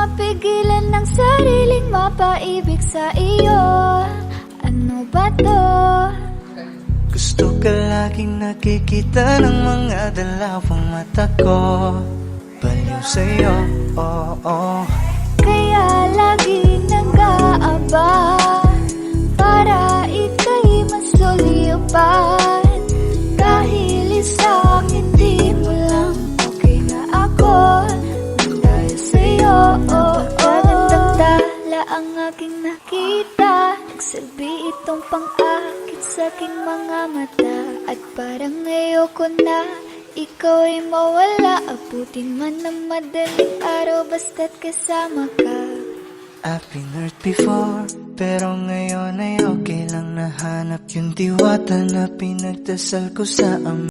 mapigilan ng sariling mapaibig sa iyo. Ano ba to? Gusto ka laging nakikita ng mga dalawang mata ko. Baliw sa'yo, oo, oh, ang aking nakita. Nagsilbi itong pang-akit sa aking mga mata. At parang ayoko na ikaw ay mawala. Abutin man ng madaling araw Basta't kasama ka. I've been hurt before Pero ngayon ay okay lang. Nahanap Yung diwata na pinagdasal ko sa ama